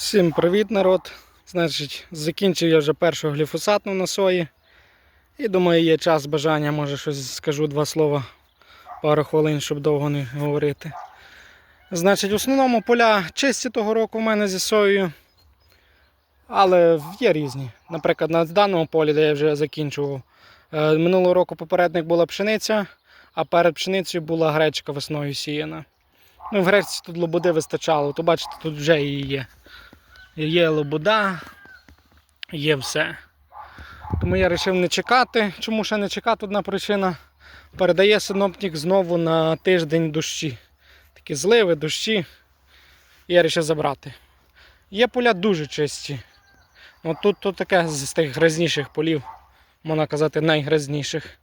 Всім привіт, народ! Значить, закінчив я вже першу гліфосатну на сої. І думаю, є час бажання, може щось скажу два слова, пару хвилин, щоб довго не говорити. Значить, в основному поля чисті того року в мене зі соєю. Але є різні. Наприклад, на даному полі, де я вже закінчував, е, минулого року попередник була пшениця, а перед пшеницею була гречка весною сіяна. Ну, в гречці тут лободи вистачало, то бачите, тут вже її є. Є лобода, є все. Тому я вирішив не чекати. Чому ще не чекати? Одна причина. Передає синоптик знову на тиждень дощі. Такі зливи, дощі. Я вирішив забрати. Є поля дуже чисті. От тут то таке з тих грязніших полів, можна казати, найгрязніших.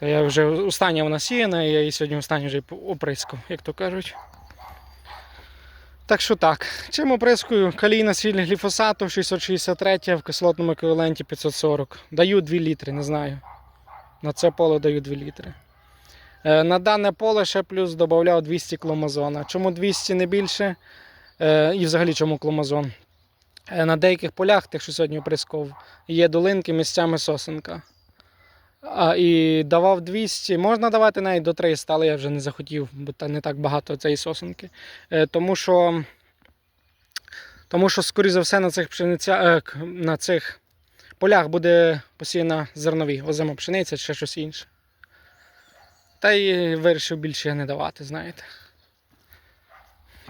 Та я вже остання вона сіяна, і я її сьогодні останній вже оприскав, як то кажуть. Так що так. Чим оприскую? Калійна сіль гліфосату 663 в кислотному еквіваленті 540. Даю 2 літри, не знаю. На це поле даю 2 літри. Е, На дане поле ще плюс додав 200 кломазона. Чому 200 не більше? Е, І взагалі чому кломазон? Е, На деяких полях, тих, що сьогодні оприскував, є долинки місцями сосенка. А, і давав 200, можна давати навіть до 300, але я вже не захотів, бо не так багато цієї сосенки. Е, тому що, тому що, скоріше за все, на цих, пшениця, е, на цих полях буде посіяна зернові, озима пшениця чи щось інше. Та й вирішив більше не давати, знаєте.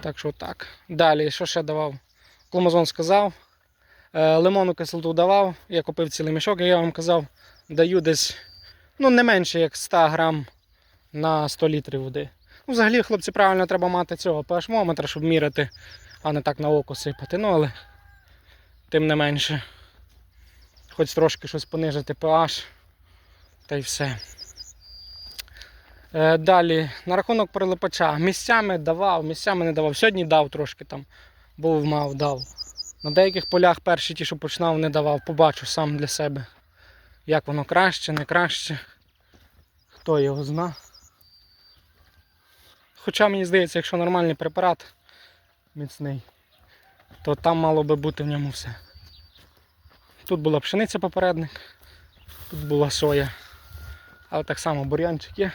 Так що так. Далі, що ще давав? Кломазон сказав. Е, лимонну кислоту давав, я купив цілий мішок, я вам казав, даю десь ну, не менше як 100 грам на 100 літрів води. Ну, взагалі, хлопці, правильно треба мати цього pH-мометра, щоб міряти, а не так на око сипати. Ну, але тим не менше. Хоч трошки щось понижити pH, та й все. Е, далі, на рахунок прилипача. Місцями давав, місцями не давав. Сьогодні дав трошки там, був мав, дав. На деяких полях перші ті, що починав, не давав. Побачу сам для себе. Як воно краще, не краще. Хто його зна. Хоча мені здається, якщо нормальний препарат міцний, то там мало би бути в ньому все. Тут була пшениця попередник, тут була соя. Але так само бур'янчик є.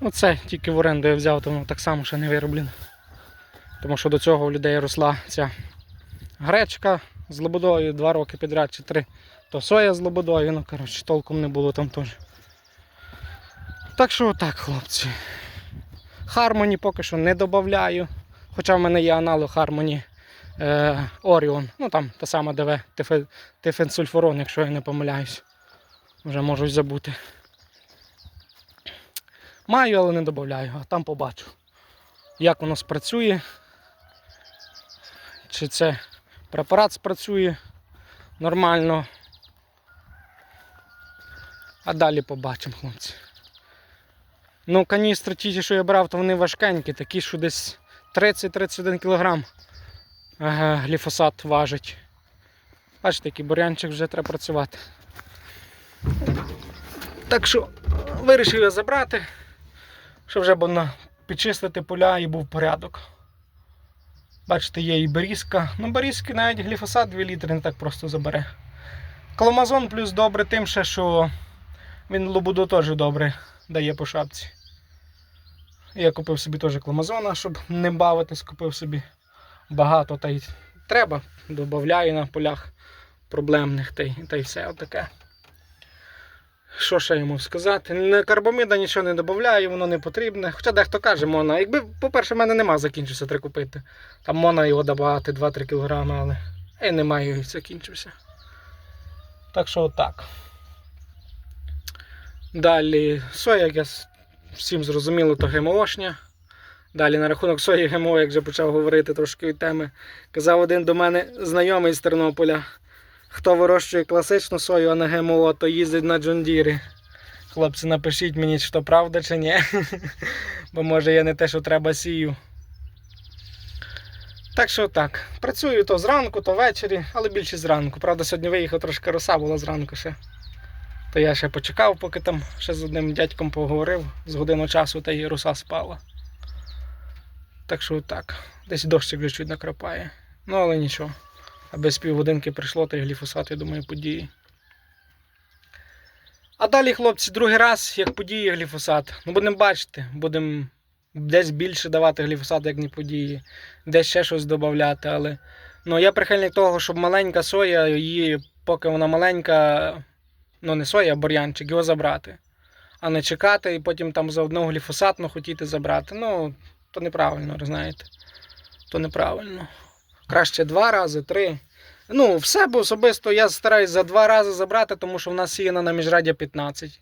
Оце тільки в оренду я взяв, тому так само ще не вироблено. Тому що до цього у людей росла ця гречка з лободою два роки підряд чи три, то соя з лободою, ну коротше, толком не було там теж. Так що отак, хлопці. Хармоні поки що не додаю. Хоча в мене є аналог Хармоні е, Оріон. Ну там та сама ДВ, тифе- тифенсульфурон, якщо я не помиляюсь. Вже можу забути. Маю, але не додаю, а там побачу, як воно спрацює. Чи це препарат спрацює нормально. А далі побачимо, хлопці. Ну, каністри ті, що я брав, то вони важкенькі, такі, що десь 30-31 кг гліфосат важить. Бачите, який бурянчик вже треба працювати. Так що вирішив я забрати, щоб вже було підчистити поля і був порядок. Бачите, є і берізка. Ну, берізки навіть гліфосат 2 літри не так просто забере. Каломазон плюс добре тим, ще, що він лобуду теж добре дає по шапці. Я купив собі теж кламазона, щоб не бавитись, купив собі багато та й треба. Добавляю на полях проблемних та й, та й все отаке. Що ще йому сказати? Не карбоміда нічого не додаю, воно не потрібне. Хоча дехто каже, можна. Якби, по-перше, в мене нема закінчився, треба купити. Там можна його додати 2-3 кг, але я не маю і закінчився. Так що отак. Далі соя, як я всім зрозуміло, то ГМОшня. Далі на рахунок сої ГМО, як вже почав говорити трошки від теми, казав один до мене знайомий з Тернополя. Хто вирощує класичну сою, а не ГМО, то їздить на Джондірі. Хлопці, напишіть мені, чи то правда чи ні. Бо може я не те, що треба сію. Так що так. Працюю то зранку, то ввечері, але більше зранку. Правда, сьогодні виїхав трошки роса була зранку ще. То я ще почекав, поки там ще з одним дядьком поговорив з годину часу, та й руса спала. Так що так, десь дощик вже чуть накрапає. Ну, але нічого. А без півгодинки прийшло, та й гліфосат, я думаю, події. А далі, хлопці, другий раз, як події гліфосат. Ну, будемо бачити, будемо десь більше давати гліфосат, як не події, десь ще щось додати. Але ну, я прихильник того, щоб маленька соя, її, поки вона маленька, ну не соя, а бур'янчик, його забрати. А не чекати і потім там за одного гліфосатну хотіти забрати. Ну, то неправильно, ви знаєте. То неправильно. Краще два рази, три. Ну, в себе особисто я стараюсь за два рази забрати, тому що в нас сіяна на міжраддя 15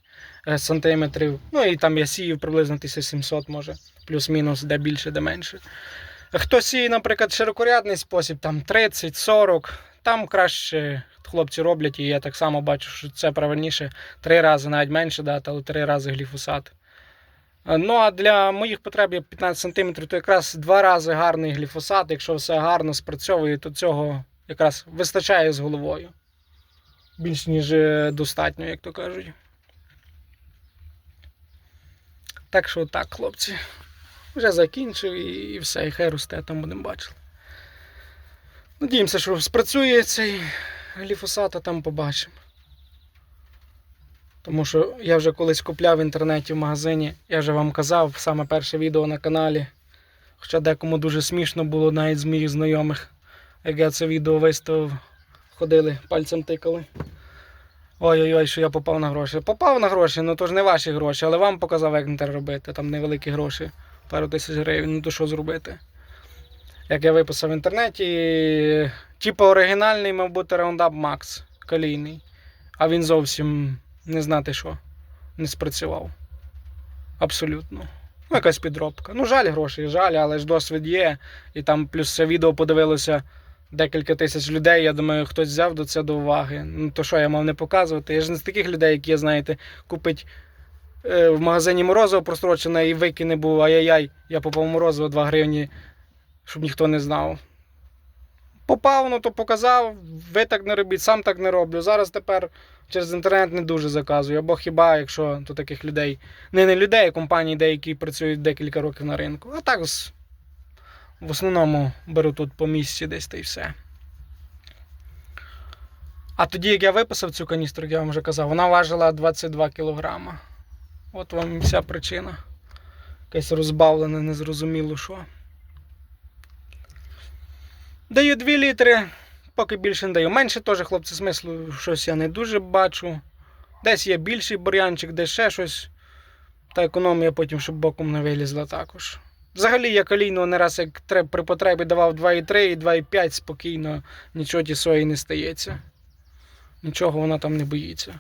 е, сантиметрів. Ну і там я сію приблизно 1700, може, плюс-мінус, де більше, де менше. Хто сіє, наприклад, широкорядний спосіб, там 30-40, там краще хлопці роблять, і я так само бачу, що це правильніше. Три рази, навіть менше дати, але три рази гліфосат. Е, Ну а для моїх потреб є 15 см, то якраз два рази гарний гліфосат. Якщо все гарно спрацьовує, то цього якраз вистачає з головою. Більш ніж е, достатньо, як то кажуть. Так що так, хлопці. Вже закінчив і все, і хай росте, там будемо бачити. Надіємося, що спрацює цей гліфосат, а там побачимо. Тому що я вже колись купляв в інтернеті в магазині, я вже вам казав, саме перше відео на каналі. Хоча декому дуже смішно було навіть з моїх знайомих, як я це відео виставив, ходили, пальцем тикали. Ой-ой-ой, що я попав на гроші. Попав на гроші, ну то ж не ваші гроші, але вам показав, як не треба робити. Там невеликі гроші, пару тисяч гривень, ну то що зробити. Як я виписав в інтернеті, типу оригінальний, мав бути Roundup Max калійний. А він зовсім не знати що, не спрацював. Абсолютно. Ну, якась підробка. Ну, жаль грошей, жаль, але ж досвід є. І там плюс це відео подивилося декілька тисяч людей. Я думаю, хтось взяв до це до уваги. Ну, то що я мав не показувати? Я ж не з таких людей, які, знаєте, купить е, в магазині морозиво прострочене і викине був, ай-яй-яй, я попав морозиво 2 гривні, щоб ніхто не знав. Попав, ну то показав, ви так не робіть, сам так не роблю. Зараз тепер через інтернет не дуже заказую. Або хіба, якщо то таких людей, не не людей, а компаній, деякі працюють декілька років на ринку. А так в основному беру тут по місці десь та й все. А тоді, як я виписав цю каністру, як я вам вже казав, вона важила 22 кілограма. От вам вся причина. Якесь розбавлене, незрозуміло що. Даю 2 літри, поки більше не даю. Менше теж, хлопці, смислу, щось я не дуже бачу. Десь є більший бур'янчик, десь ще щось. Та економія потім, щоб боком не вилізла також. Взагалі я калійно не раз як треб- при потребі давав 2,3 і 2,5 спокійно, нічого ті сої не стається. Нічого вона там не боїться.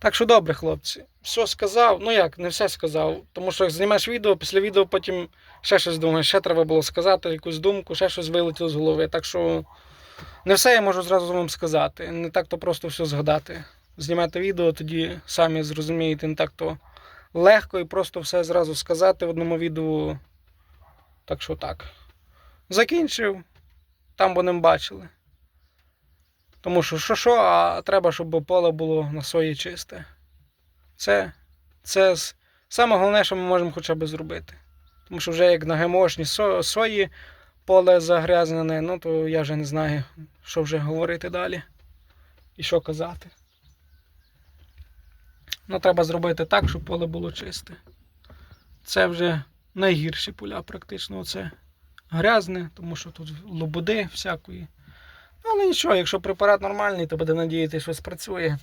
Так що добре, хлопці. Все сказав. Ну як, не все сказав. Тому що як знімаєш відео, після відео потім ще щось думаєш, ще треба було сказати, якусь думку, ще щось вилетіло з голови. Так що не все я можу зразу вам сказати. Не так то просто все згадати. Знімати відео, тоді самі зрозумієте, не так то легко і просто все зразу сказати в одному відео. Так що так. Закінчив, там будемо бачили. Тому що що, що, а треба, щоб поле було на сої чисте. Це, це саме головне, що ми можемо хоча б зробити. Тому що вже як на ГМОшні со, сої поле загрязнене, ну то я вже не знаю, що вже говорити далі і що казати. Ну, треба зробити так, щоб поле було чисте. Це вже найгірші поля, практично. Оце грязне, тому що тут лобуди всякої. Але нічого, якщо препарат нормальний, то буде надіятися, що спрацює.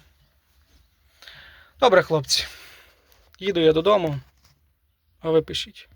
Добре, хлопці. Їду я додому, а ви пишіть.